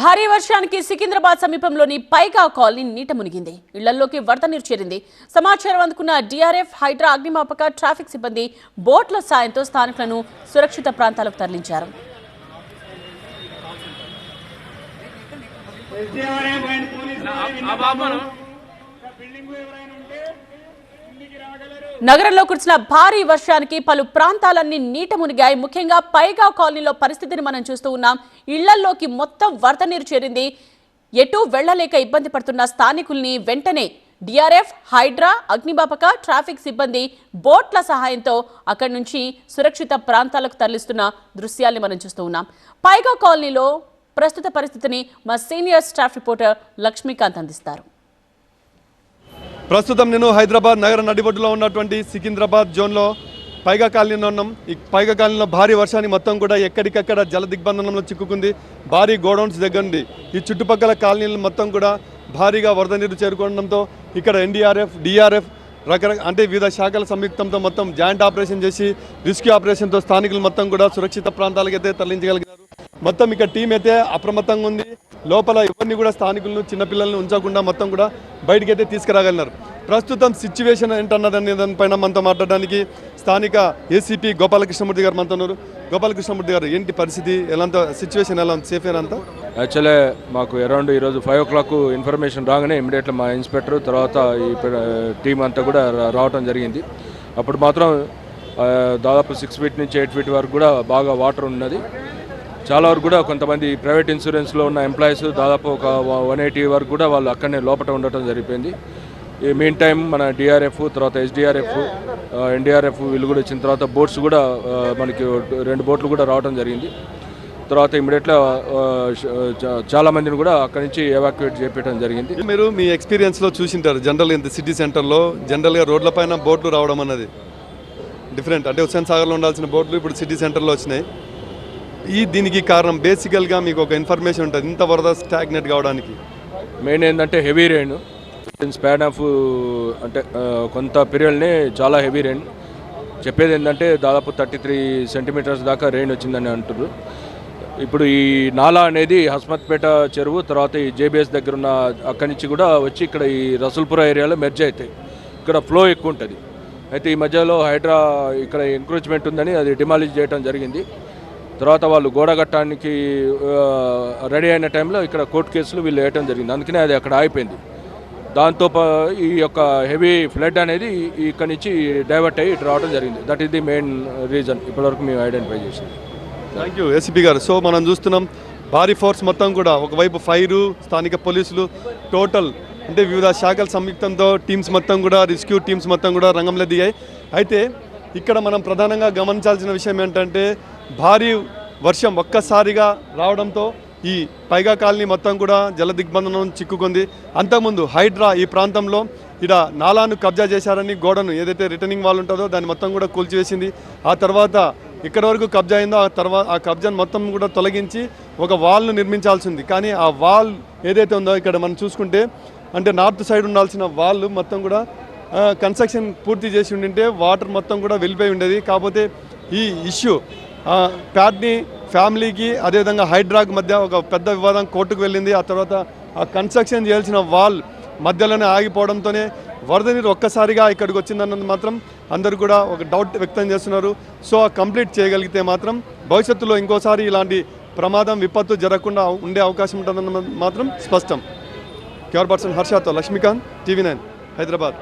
భారీ వర్షానికి సికింద్రాబాద్ సమీపంలోని పైగా కాలనీ నీట మునిగింది. ఇళ్ళలోకి వరద నీరు చేరింది. సమాచారం అందుకున్న డిఆర్ఎఫ్ హైడ్రా అగ్నిమాపక ట్రాఫిక్ సిబ్బంది బోట్ల సాయంతో స్థానికులను సురక్షిత ప్రాంతాలకు తరలించారు. బిల్డింగ్ ఎవరైనా ఉంటే రాగలరు. నగరంలో కురిసిన భారీ వర్షానికి పలు ప్రాంతాలన్నీ నీట మునిగాయి. ముఖ్యంగా పైగా కాలనీలో పరిస్థితిని మనం చూస్తూ ఉన్నాం. ఇళ్ళల్లోకి మొత్తం వరద నీరు చేరింది. ఎటూ వెళ్ళలేక ఇబ్బంది పడుతున్న స్థానికుల్ని వెంటనే డిఆర్ఎఫ్ హైడ్రా అగ్నిబాపక ట్రాఫిక్ సిబ్బంది బోట్ల సహాయంతో అక్కడి నుంచి సురక్షిత ప్రాంతాలకు తరలిస్తున్న దృశ్యాల్ని మనం చూస్తూ ఉన్నాం. పైగా కాలనీలో ప్రస్తుత పరిస్థితిని మా సీనియర్ స్టాఫ్ రిపోర్టర్ లక్ష్మీకాంత్ అందిస్తారు. ప్రస్తుతం నేను హైదరాబాద్ నగర నడిబొడ్డులో ఉన్నటువంటి సికింద్రాబాద్ జోన్లో పైగా కాలనీలో ఉన్నాం. ఈ పైగా కాలనీలో భారీ వర్షాన్ని మొత్తం కూడా ఎక్కడికక్కడ జల దిగ్బంధనంలో చిక్కుకుంది. భారీ గోడౌన్స్ దగ్గరుండి ఈ చుట్టుపక్కల కాలనీలు మొత్తం కూడా భారీగా వరద నీరు చేరుకోవడంతో ఇక్కడ ఎన్డీఆర్ఎఫ్ డిఆర్ఎఫ్ రకరకాల అంటే వివిధ శాఖల సంయుక్తంతో మొత్తం జాయింట్ ఆపరేషన్ చేసి రెస్క్యూ ఆపరేషన్తో స్థానికులు మొత్తం కూడా సురక్షిత ప్రాంతాలకు అయితే తరలించగలిగారు. మొత్తం ఇక్కడ టీం అయితే అప్రమత్తంగా ఉంది. లోపల ఎవరిని కూడా స్థానికులను చిన్నపిల్లల్ని ఉంచకుండా మొత్తం కూడా బయటికైతే తీసుకురాగలిగినారు. ప్రస్తుతం సిచ్యువేషన్ ఏంటన్నదని దానిపైన మనతో మాట్లాడడానికి స్థానిక ఏసీపీ గోపాలకృష్ణమూర్తి గారు మనతో ఉన్నారు. గోపాలకృష్ణమూర్తి గారు ఏంటి పరిస్థితి? ఎలాంత సిచ్యువేషన్ ఎలా ఉంది? సేఫ్ అంతా? యాక్చువల్లీ మాకు అరౌండ్ ఈరోజు ఫైవ్ ఓ క్లాక్ ఇన్ఫర్మేషన్ రాగానే ఇమీడియట్లీ మా ఇన్స్పెక్టర్ తర్వాత ఈ టీం అంతా కూడా రావటం జరిగింది. అప్పుడు మాత్రం దాదాపు సిక్స్ ఫీట్ నుంచి ఎయిట్ ఫీట్ వరకు కూడా బాగా వాటర్ ఉన్నది. చాలా వరకు కూడా కొంతమంది ప్రైవేట్ ఇన్సూరెన్స్లో ఉన్న ఎంప్లాయీస్ దాదాపు ఒక వన్ ఎయిటీ వరకు కూడా వాళ్ళు అక్కడనే లోపల ఉండటం జరిగిపోయింది. ఈ మెయిన్ టైం మన డిఆర్ఎఫ్ తర్వాత ఎస్డిఆర్ఎఫ్ ఎన్డీఆర్ఎఫ్ వీళ్ళు కూడా వచ్చిన తర్వాత బోట్స్ కూడా మనకి రెండు బోట్లు కూడా రావడం జరిగింది. తర్వాత ఇమీడియట్గా చాలా మందిని కూడా అక్కడి నుంచి ఎవాక్యుయేట్ చేపించడం జరిగింది. మీరు మీ ఎక్స్పీరియన్స్లో చూసింటారు జనరల్ ఇంత సిటీ సెంటర్లో జనరల్గా రోడ్లపైన బోట్లు రావడం అన్నది. డిఫరెంట్ అంటే హుస్సేన్ సాగర్లో ఉండాల్సిన బోట్లు ఇప్పుడు సిటీ సెంటర్లో వచ్చినాయి. ఈ దీనికి కారణం బేసికల్గా మీకు ఒక ఇన్ఫర్మేషన్ ఉంటుంది. ఇంత వరద స్టాగ్నెట్ కావడానికి. మెయిన్ ఏంటంటే హెవీ రెయిన్ స్పాన్ ఆఫ్ అంటే కొంత పీరియడ్ని చాలా హెవీ రెయిన్ చెప్పేది ఏంటంటే దాదాపు థర్టీ త్రీ సెంటీమీటర్స్ దాకా రెయిన్ వచ్చిందని అంటారు ఇప్పుడు ఈ నాలా అనేది హస్మత్పేట చెరువు తర్వాత ఈ జేబీఎస్ దగ్గర ఉన్న అక్కడి నుంచి కూడా వచ్చి ఇక్కడ ఈ రసూల్పుర ఏరియాలో మెర్జ్ అవుతాయి ఇక్కడ ఫ్లో ఎక్కువ ఉంటుంది. అయితే ఈ మధ్యలో హైడ్రా ఇక్కడ ఎంక్రోచ్మెంట్ ఉందని అది డిమాలిష్ చేయడం జరిగింది. తర్వాత వాళ్ళు గోడగట్టడానికి రెడీ అయిన టైంలో ఇక్కడ కోర్టు కేసులు వీళ్ళు వేయటం జరిగింది. అందుకనే అది అక్కడ ఆగిపోయింది. దాంతో ఈ యొక్క హెవీ ఫ్లడ్ అనేది ఇక్కడ నుంచి డైవర్ట్ అయ్యి ఇటు రావడం జరిగింది. That is the main reason ఇప్పటివరకు మేము ఐడెంటిఫై చేసింది థ్యాంక్ యూ ఏసీపీ గారు. సో మనం చూస్తున్నాం భారీ ఫోర్స్ మొత్తం కూడా ఒకవైపు ఫైరు స్థానిక పోలీసులు టోటల్ అంటే వివిధ శాఖల సంయుక్తంతో టీమ్స్ మొత్తం కూడా రెస్క్యూ టీమ్స్ మొత్తం కూడా రంగంలో దిగాయి. అయితే ఇక్కడ మనం ప్రధానంగా గమనించాల్సిన విషయం ఏంటంటే భారీ వర్షం ఒక్కసారిగా రావడంతో ఈ పైగా కాలనీ మొత్తం కూడా జలదిగ్బంధనం చిక్కుకుంది. అంతకుముందు హైడ్రా ఈ ప్రాంతంలో ఇక్కడ నాలాను కబ్జా చేశారని గోడను ఏదైతే రిటర్నింగ్ వాల్ ఉంటుందో దాన్ని మొత్తం కూడా కూల్చివేసింది. ఆ తర్వాత ఇక్కడ వరకు కబ్జా అయిందో ఆ తర్వాత ఆ కబ్జాను మొత్తం కూడా తొలగించి ఒక వాల్ను నిర్మించాల్సి ఉంది కానీ ఆ వాల్ ఏదైతే ఉందో ఇక్కడ మనం చూసుకుంటే అంటే నార్త్ సైడ్ ఉండాల్సిన వాల్ మొత్తం కూడా కన్స్ట్రక్షన్ పూర్తి చేసి ఉండింటే వాటర్ మొత్తం కూడా వెళ్ళిపోయి ఉండేది. కాకపోతే ఈ ఇష్యూ ప్యాట్ని ప్యాడ్ని ఫ్యామిలీకి అదేవిధంగా హైడ్రాగ్ మధ్య ఒక పెద్ద వివాదం కోర్టుకు వెళ్ళింది. ఆ తర్వాత ఆ కన్స్ట్రక్షన్ చేయాల్సిన వాల్ మధ్యలోనే ఆగిపోవడంతోనే వరద నీరు ఒక్కసారిగా ఇక్కడికి వచ్చిందన్నది మాత్రం అందరూ కూడా ఒక డౌట్ వ్యక్తం చేస్తున్నారు. సో కంప్లీట్ చేయగలిగితే మాత్రం భవిష్యత్తులో ఇంకోసారి ఇలాంటి ప్రమాదం విపత్తు జరగకుండా ఉండే అవకాశం ఉంటుందన్నది మాత్రం స్పష్టం. క్యూర్ పర్సన్ హర్షాతో లక్ష్మీకాంత్ టీవీ నైన్ హైదరాబాద్.